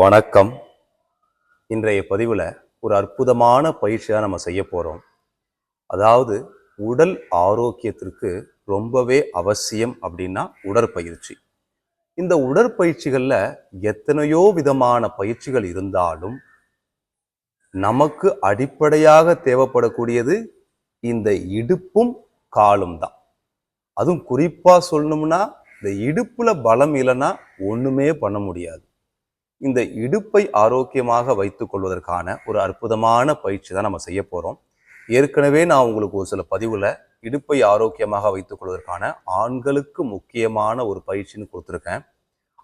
வணக்கம். இன்றைய பதிவில் ஒரு அற்புதமான பயிற்சியாக நம்ம செய்ய போகிறோம் அதாவது உடல் ஆரோக்கியத்திற்கு ரொம்பவே அவசியம் அப்படின்னா உடற்பயிற்சி. இந்த உடற்பயிற்சிகளில் எத்தனையோ விதமான பயிற்சிகள் இருந்தாலும் நமக்கு அடிப்படையாக தேவைப்படக்கூடியது இந்த இடுப்பும் காலும் தான். அதுவும் குறிப்பாக சொல்லணும்னா இந்த இடுப்பில் பலம் இல்லைன்னா ஒன்றுமே பண்ண முடியாது. இந்த இடுப்பை ஆரோக்கியமாக வைத்துக் கொள்வதற்கான ஒரு அற்புதமான பயிற்சி தான் நம்ம செய்ய போகிறோம் ஏற்கனவே நான் உங்களுக்கு ஒரு சில பதிவில் இடுப்பை ஆரோக்கியமாக வைத்துக் கொள்வதற்கான ஆண்களுக்கு முக்கியமான ஒரு பயிற்சின்னு கொடுத்துருக்கேன்.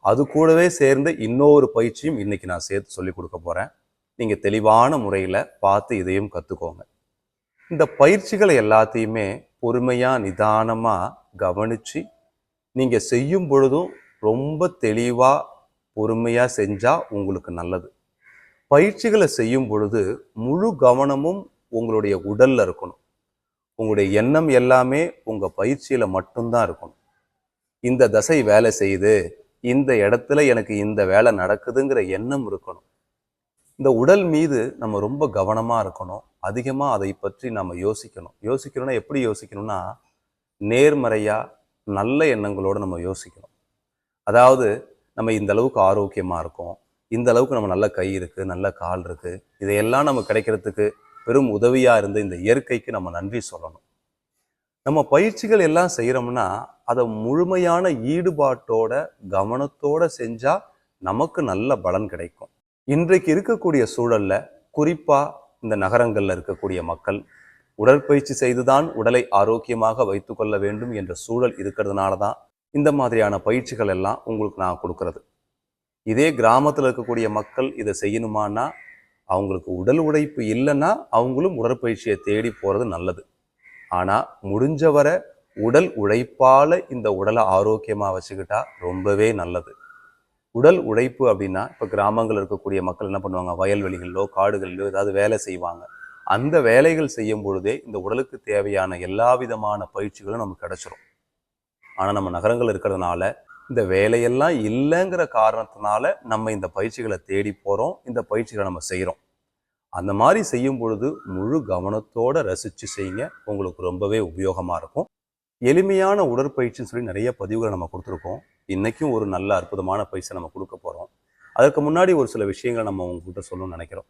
அது கூடவே சேர்ந்து இன்னொரு பயிற்சியும் இன்றைக்கி நான் சேர்த்து சொல்லி கொடுக்க போகிறேன் நீங்கள் தெளிவான முறையில் பார்த்து இதையும் கற்றுக்கோங்க இந்த பயிற்சிகளை எல்லாத்தையுமே பொறுமையாக நிதானமாக கவனிச்சு நீங்கள் செய்யும் பொழுதும் ரொம்ப தெளிவாக பொறுமையாக செஞ்சால் உங்களுக்கு நல்லது. பயிற்சிகளை செய்யும் பொழுது முழு கவனமும் உங்களுடைய உடலில் இருக்கணும். உங்களுடைய எண்ணம் எல்லாமே உங்கள் பயிற்சியில் மட்டும்தான் இருக்கணும். இந்த தசை வேலை செய்யுது இந்த இடத்துல எனக்கு இந்த வேலை நடக்குதுங்கிற எண்ணம் இருக்கணும். இந்த உடல் மீது நம்ம ரொம்ப கவனமாக இருக்கணும். அதிகமாக அதை பற்றி நம்ம யோசிக்கணும். யோசிக்கணும்னா எப்படி யோசிக்கணும்னா நேர்மறையாக நல்ல எண்ணங்களோடு நம்ம யோசிக்கணும். அதாவது நம்ம இந்த அளவுக்கு ஆரோக்கியமாக இருக்கோம். இந்த அளவுக்கு நம்ம நல்ல கை இருக்குது நல்ல கால் இருக்குது இதையெல்லாம் நம்ம கிடைக்கிறதுக்கு பெரும் உதவியாக இருந்த இந்த இயற்கைக்கு நம்ம நன்றி சொல்லணும். நம்ம பயிற்சிகள் எல்லாம் செய்கிறோம்னா அதை முழுமையான ஈடுபாட்டோட கவனத்தோட செஞ்சால் நமக்கு நல்ல பலன் கிடைக்கும். இன்றைக்கு இருக்கக்கூடிய சூழல்ல குறிப்பாக இந்த நகரங்களில் இருக்கக்கூடிய மக்கள் உடற்பயிற்சி செய்துதான் உடலை ஆரோக்கியமாக வைத்துக்கொள்ள வேண்டும் என்ற சூழல் இருக்கிறதுனால தான் இந்த மாதிரியான பயிற்சிகள் எல்லாம் உங்களுக்கு நான் கொடுக்கறது. இதே கிராமத்தில் இருக்கக்கூடிய மக்கள் இதை செய்யணுமானா அவங்களுக்கு உடல் உழைப்பு இல்லைன்னா அவங்களும் உடற்பயிற்சியை தேடி போகிறது நல்லது. ஆனால் முடிஞ்சவரை உடல் உழைப்பால் இந்த உடலை ஆரோக்கியமாக வச்சுக்கிட்டா ரொம்பவே நல்லது. உடல் உழைப்பு அப்படின்னா இப்போ கிராமங்கள் இருக்கக்கூடிய மக்கள் என்ன பண்ணுவாங்க? வயல்வெளிகளிலோ காடுகளிலோ ஏதாவது வேலை செய்வாங்க. அந்த வேலைகள் செய்யும் பொழுதே இந்த உடலுக்கு தேவையான எல்லா விதமான பயிற்சிகளும் நமக்கு கிடச்சிரும். ஆனால் நம்ம நகரங்கள் இருக்கிறதுனால இந்த வேலையெல்லாம் இல்லைங்கிற காரணத்தினால நம்ம இந்த பயிற்சிகளை தேடி போகிறோம் இந்த பயிற்சிகளை நம்ம செய்கிறோம் அந்த மாதிரி செய்யும் பொழுது முழு கவனத்தோடு ரசித்து செய்யுங்க. உங்களுக்கு ரொம்பவே உபயோகமாக இருக்கும். எளிமையான உடற்பயிற்சின்னு சொல்லி நிறைய பதிவுகளை நம்ம கொடுத்துருக்கோம். இன்றைக்கும் ஒரு நல்ல அற்புதமான பயிற்சியை நம்ம கொடுக்க போகிறோம் அதற்கு முன்னாடி ஒரு சில விஷயங்களை நம்ம உங்ககிட்ட சொல்லணும்னு நினைக்கிறோம்.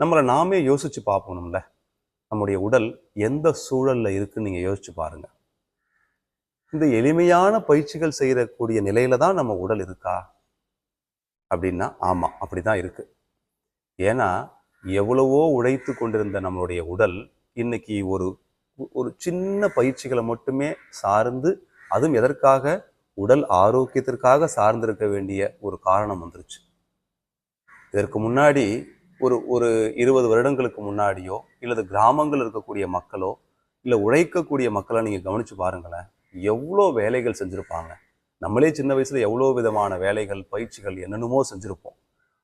நம்மளை நாமே யோசித்து பார்ப்போம்ல. நம்முடைய உடல் எந்த சூழலில் இருக்குன்னு நீங்கள் யோசித்து பாருங்கள் இந்த எளிமையான பயிற்சிகள் செய்யக்கூடிய நிலையில தான் நம்ம உடல் இருக்கா? அப்படின்னா ஆமாம் அப்படி தான் இருக்கு. ஏன்னா எவ்வளவோ உழைத்து கொண்டிருந்த நம்மளுடைய உடல் இன்னைக்கு ஒரு ஒரு சின்ன பயிற்சிகளை மட்டுமே சார்ந்து அதுவும் எதற்காக? உடல் ஆரோக்கியத்திற்காக சார்ந்திருக்க வேண்டிய ஒரு காரணம் வந்துருச்சு. இதற்கு முன்னாடி ஒரு ஒரு இருபது வருடங்களுக்கு முன்னாடியோ இல்லது கிராமங்கள் இருக்கக்கூடிய மக்களோ இல்லை உழைக்கக்கூடிய மக்களை நீங்கள் கவனித்து பாருங்களேன். எவ்வளோ வேலைகள் செஞ்சுருப்பாங்க? நம்மளே சின்ன வயசில் எவ்வளோ விதமான வேலைகள் பயிற்சிகள் என்னென்னமோ செஞ்சுருப்போம்.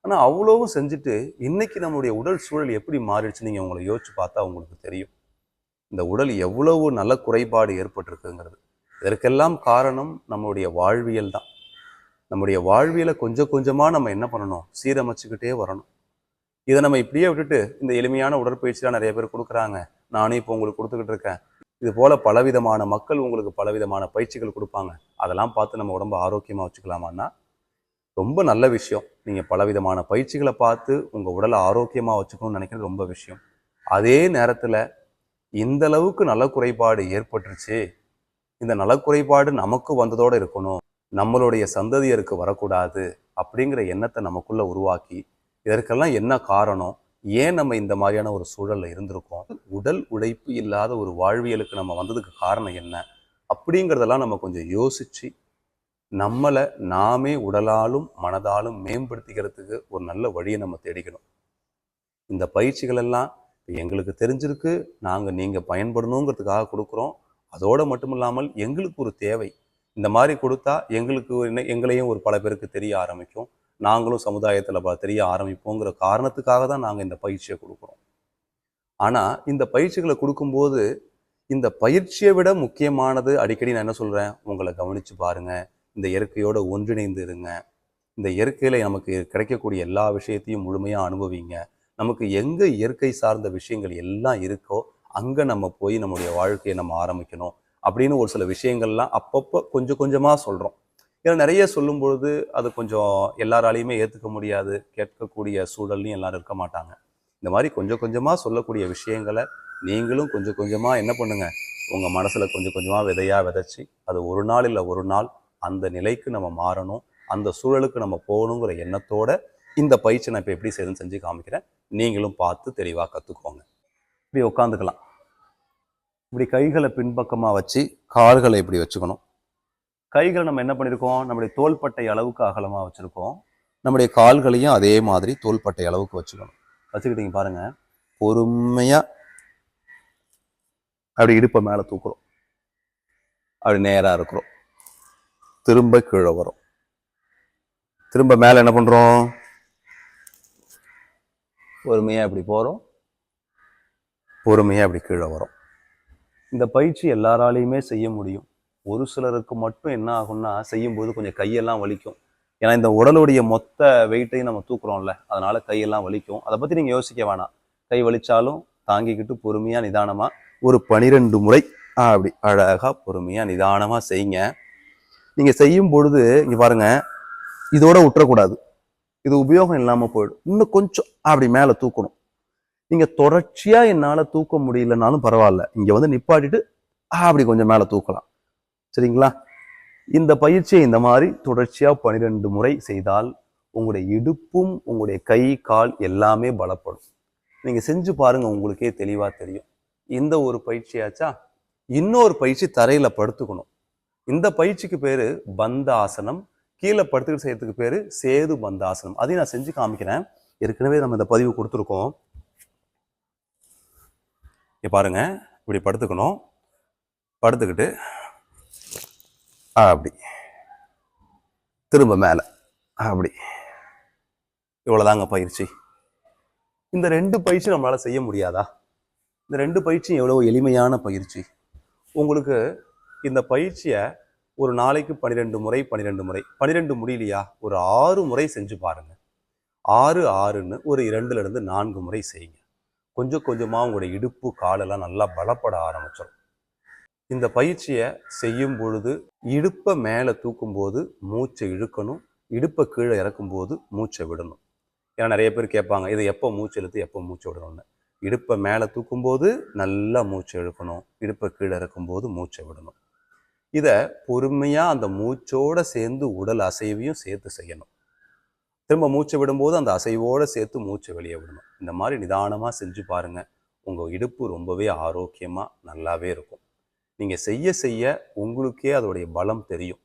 ஆனால் அவ்வளோவும் செஞ்சுட்டு இன்றைக்கி நம்மளுடைய உடல் சூழல் எப்படி மாறிடுச்சு நீங்கள் உங்களை யோசிச்சு பார்த்தா உங்களுக்கு தெரியும். இந்த உடல் எவ்வளவு நல்ல குறைபாடு ஏற்பட்டிருக்குங்கிறது. இதற்கெல்லாம் காரணம் நம்மளுடைய வாழ்வியல் தான். நம்முடைய வாழ்வியலை கொஞ்சம் கொஞ்சமாக நம்ம என்ன பண்ணணும்? சீரமைச்சுக்கிட்டே வரணும். இதை நம்ம இப்படியே விட்டுட்டு இந்த எளிமையான உடற்பயிற்சிலாம் நிறைய பேர் கொடுக்குறாங்க. நானே இப்போ உங்களுக்கு கொடுத்துக்கிட்டு இருக்கேன். இது போல பலவிதமான மக்கள் உங்களுக்கு பலவிதமான பயிற்சிகள் கொடுப்பாங்க. அதெல்லாம் பார்த்து நம்ம உடம்ப ஆரோக்கியமாக வச்சுக்கலாமான்னா ரொம்ப நல்ல விஷயம். நீங்கள் பலவிதமான பயிற்சிகளை பார்த்து உங்கள் உடலை ஆரோக்கியமாக வச்சுக்கணும்னு நினைக்கிறது ரொம்ப விஷயம். அதே நேரத்தில் இந்த அளவுக்கு நல குறைபாடு ஏற்பட்டுருச்சு. இந்த நலக்குறைபாடு நமக்கு வந்ததோடு இருக்கணும். நம்மளுடைய சந்ததியருக்கு வரக்கூடாது அப்படிங்கிற எண்ணத்தை நமக்குள்ளே உருவாக்கி இதற்கெல்லாம் என்ன காரணம்? ஏன் நம்ம இந்த மாதிரியான ஒரு சூழலில் இருந்திருக்கோம்? உடல் உழைப்பு இல்லாத ஒரு வாழ்வியலுக்கு நம்ம வந்ததுக்கு காரணம் என்ன? அப்படிங்கிறதெல்லாம் நம்ம கொஞ்சம் யோசித்து நம்மளை நாமே உடலாலும் மனதாலும் மேம்படுத்திக்கிறதுக்கு ஒரு நல்ல வழியை நம்ம தேடிக்கணும். இந்த பயிற்சிகள் எல்லாம் எங்களுக்கு தெரிஞ்சிருக்கு நாங்கள் நீங்கள் பயன்படணுங்கிறதுக்காக கொடுக்குறோம். அதோடு மட்டும் இல்லாமல் எங்களுக்கு ஒரு தேவை. இந்த மாதிரி கொடுத்தா எங்களுக்கு என்ன எங்களையும் ஒரு பல பேருக்கு தெரிய ஆரம்பிக்கும். நாங்களும் சமுதாயத்தில் தெரிய ஆரம்பிப்போங்கிற காரணத்துக்காக தான் நாங்கள் இந்த பயிற்சியை கொடுக்குறோம். ஆனால் இந்த பயிற்சிகளை கொடுக்கும்போது இந்த பயிற்சியை விட முக்கியமானது அடிக்கடி நான் என்ன சொல்கிறேன் உங்களை கவனித்து பாருங்கள் இந்த இயற்கையோடு ஒன்றிணைந்து இருங்க. இந்த இயற்கையில் நமக்கு கிடைக்கக்கூடிய எல்லா விஷயத்தையும் முழுமையாக அனுபவிங்க. நமக்கு எங்கே இயற்கை சார்ந்த விஷயங்கள் எல்லாம் இருக்கோ அங்கே நம்ம போய் நம்முடைய வாழ்க்கையை நம்ம ஆரம்பிக்கணும் அப்படின்னு ஒரு சில விஷயங்கள்லாம் அப்பப்போ கொஞ்சம் கொஞ்சமாக சொல்கிறோம் ஏன்னா நிறைய சொல்லும் பொழுது அது கொஞ்சம் எல்லாராலையுமே ஏற்றுக்க முடியாது. கேட்கக்கூடிய சூழல்லையும் எல்லாரும் இருக்க மாட்டாங்க. இந்த மாதிரி கொஞ்சம் கொஞ்சமாக சொல்லக்கூடிய விஷயங்களை நீங்களும் கொஞ்சம் கொஞ்சமாக என்ன பண்ணுங்கள் உங்கள் மனசில் கொஞ்சம் கொஞ்சமாக விதையாக விதைச்சி அது ஒரு நாள் இல்லை ஒரு நாள் அந்த நிலைக்கு நம்ம மாறணும். அந்த சூழலுக்கு நம்ம போகணுங்கிற எண்ணத்தோட இந்த பயிற்சி நான் இப்போ எப்படி செய்யணும்னு செஞ்சு காமிக்கிறேன். நீங்களும் பார்த்து தெளிவாக கற்றுக்கோங்க இப்படி உட்காந்துக்கலாம். இப்படி கைகளை பின்பக்கமாக வச்சு கால்களை இப்படி வச்சுக்கணும். கைகளை நம்ம என்ன பண்ணியிருக்கோம் நம்முடைய தோள்பட்டை அளவுக்கு அகலமாக வச்சுருக்கோம். நம்முடைய கால்களையும் அதே மாதிரி தோள்பட்டை அளவுக்கு வச்சுக்கணும். வச்சுக்கிட்டீங்க பாருங்க. பொறுமையாக அப்படி இடுப்பை மேலே தூக்குறோம். அப்படி நேராக இருக்கிறோம். திரும்ப கீழே வரும். திரும்ப மேலே என்ன பண்ணுறோம் பொறுமையாக இப்படி போகிறோம் பொறுமையாக அப்படி கீழே வரும். இந்த பயிற்சி எல்லாராலையுமே செய்ய முடியும். ஒரு சிலருக்கு மட்டும் என்ன ஆகும்னா செய்யும்போது கொஞ்சம் கையெல்லாம் வலிக்கும். ஏன்னா இந்த உடலுடைய மொத்த வெயிட்டையும் நம்ம தூக்குறோம்ல அதனால கையெல்லாம் வலிக்கும். அதை பற்றி நீங்கள் யோசிக்க வேணாம். கை வலிச்சாலும் தாங்கிக்கிட்டு பொறுமையாக நிதானமாக ஒரு பனிரெண்டு முறை ஆ, அப்படி அழகாக பொறுமையாக நிதானமாக செய்யுங்க. நீங்கள் செய்யும் பொழுது இங்கே பாருங்க இதோட விட்டுறக்கூடாது இது உபயோகம் இல்லாமல் போயிடும். இன்னும் கொஞ்சம் அப்படி மேலே தூக்கணும். நீங்கள் தொடர்ச்சியாக என்னால் தூக்க முடியலனாலும் பரவாயில்ல. இங்கே வந்து நிப்பாட்டிட்டு ஆ, அப்படி கொஞ்சம் மேலே தூக்கலாம். சரிங்களா? இந்த பயிற்சியை இந்த மாதிரி தொடர்ச்சியாக பன்னிரெண்டு முறை செய்தால் உங்களுடைய இடுப்பும் உங்களுடைய கை கால் எல்லாமே பலப்படும். நீங்கள் செஞ்சு பாருங்க உங்களுக்கே தெளிவாக தெரியும். இந்த ஒரு பயிற்சியாச்சா? இன்னொரு பயிற்சி தரையில் படுத்துக்கணும். இந்த பயிற்சிக்கு பேர் பந்த ஆசனம் கீழே படுத்துக்கிட்டு செய்யறதுக்கு பேர் சேது பந்த ஆசனம் அதையும் நான் செஞ்சு காமிக்கிறேன். ஏற்கனவே நம்ம இந்த பதிவு கொடுத்துருக்கோம். இங்க பாருங்க. இப்படி படுத்துக்கணும். படுத்துக்கிட்டு அப்படி. திரும்ப மேலே. அப்படி. இவ்வளோதாங்க பயிற்சி. இந்த ரெண்டு பயிற்சி நம்மளால் செய்ய முடியாதா? இந்த ரெண்டு பயிற்சியும் எவ்வளோ எளிமையான பயிற்சி? உங்களுக்கு இந்த பயிற்சியை ஒரு நாளைக்கு பன்னிரெண்டு முறை பன்னிரெண்டு முறை பன்னிரெண்டு முடியலையா? ஒரு ஆறு முறை செஞ்சு பாருங்கள் ஆறு ஆறுன்னு ஒரு இரண்டுலேருந்து நான்கு முறை செய்யுங்க. கொஞ்சம் கொஞ்சமாக உங்களுடைய இடுப்பு காலெல்லாம் நல்லா பலப்பட ஆரம்பிச்சிடும் இந்த பயிற்சியை செய்யும் பொழுது இடுப்பை மேலே தூக்கும்போது மூச்சை இழுக்கணும் இடுப்பை கீழே இறக்கும்போது மூச்சை விடணும். ஏன்னா நிறைய பேர் கேட்பாங்க இதை எப்போ மூச்சு இழுத்து எப்போ மூச்சு விடணும்னு? இடுப்பை மேலே தூக்கும்போது நல்லா மூச்சை இழுக்கணும் இடுப்பை கீழே இறக்கும்போது மூச்சை விடணும். இதை பொறுமையாக அந்த மூச்சோடு சேர்ந்து உடல் அசைவையும் சேர்த்து செய்யணும். திரும்ப மூச்சை விடும்போது அந்த அசைவோடு சேர்த்து மூச்சை வெளியே விடணும். இந்த மாதிரி நிதானமாக செஞ்சு பாருங்கள் உங்கள் இடுப்பு ரொம்பவே ஆரோக்கியமாக நல்லாவே இருக்கும். நீங்கள் செய்ய செய்ய உங்களுக்கே அதோடைய பலம் தெரியும்.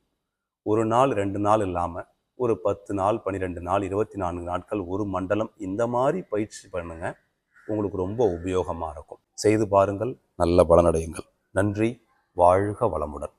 ஒரு நாள் ரெண்டு நாள் இல்லாமல் ஒரு பத்து நாள் பன்னிரெண்டு நாள் இருபத்தி நான்கு நாட்கள் ஒரு மண்டலம் இந்த மாதிரி பயிற்சி பண்ணுங்க. உங்களுக்கு ரொம்ப உபயோகமாக இருக்கும். செய்து பாருங்கள் நல்ல பலனடையுங்கள். நன்றி வாழ்க வளமுடன்.